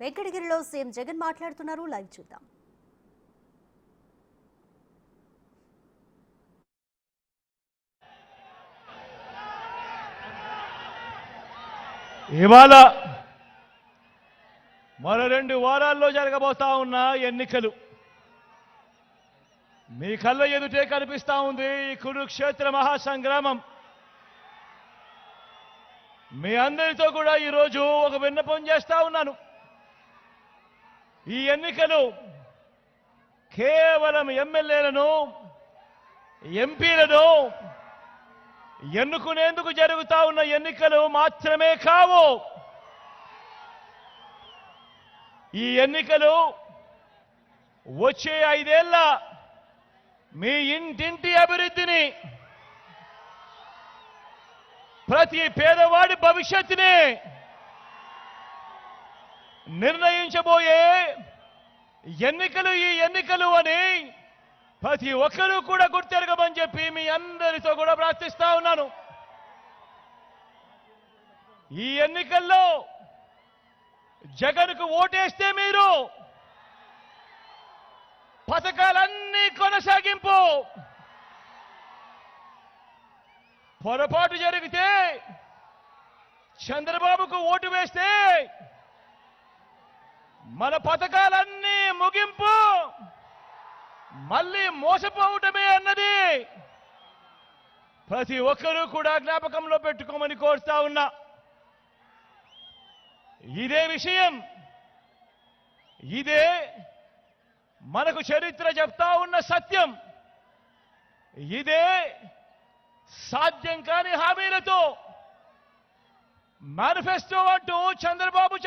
వెంకటగిరిలో సీఎం జగన్ మాట్లాడుతున్నారు. లైవ్ చూద్దాం. ఇవాళ మరో రెండు వారాల్లో జరగబోతా ఉన్న ఎన్నికలు. మీ కళ్ళ ఎదుటే కనిపిస్తా ఉంది ఈ కురుక్షేత్ర మహాసంగ్రామం. మీ అందరితో కూడా ఈరోజు ఒక విన్నపం చేస్తా ఉన్నాను. ఈ ఎన్నికలు కేవలం ఎమ్మెల్యేలను ఎంపీలను ఎన్నుకునేందుకు జరుగుతా ఉన్న ఎన్నికలు మాత్రమే కావు. ఈ ఎన్నికలు వచ్చే ఐదేళ్ళ మీ ఇంటింటి అభివృద్ధిని ప్రతి పేదవాడి భవిష్యత్తుని నిర్ణయించబోయే ఎన్నికలు ఈ ఎన్నికలు అని ప్రతి ఒక్కరూ కూడా గుర్తెరగమని చెప్పి మీ అందరితో కూడా ప్రార్థిస్తా ఉన్నాను. ఈ ఎన్నికల్లో జగన్కు ఓటేస్తే మీరు పథకాలన్నీ కొనసాగింపు. పొరపాటు జరిగితే చంద్రబాబుకు ఓటు వేస్తే మన పథకాలన్నీ ముగింపు. మళ్ళీ మోసపోవటమే అన్నది. ప్రతి ఒక్కరూ కూడా జ్ఞాపకంలో పెట్టుకోమని కోరుతా ఉన్నా. ఇదే విషయం. ఇదే మనకు చరిత్ర చెప్తా ఉన్న సత్యం. ఇదే సాధ్యం కాని హామీలతో మేనిఫెస్టో అంటూ చంద్రబాబు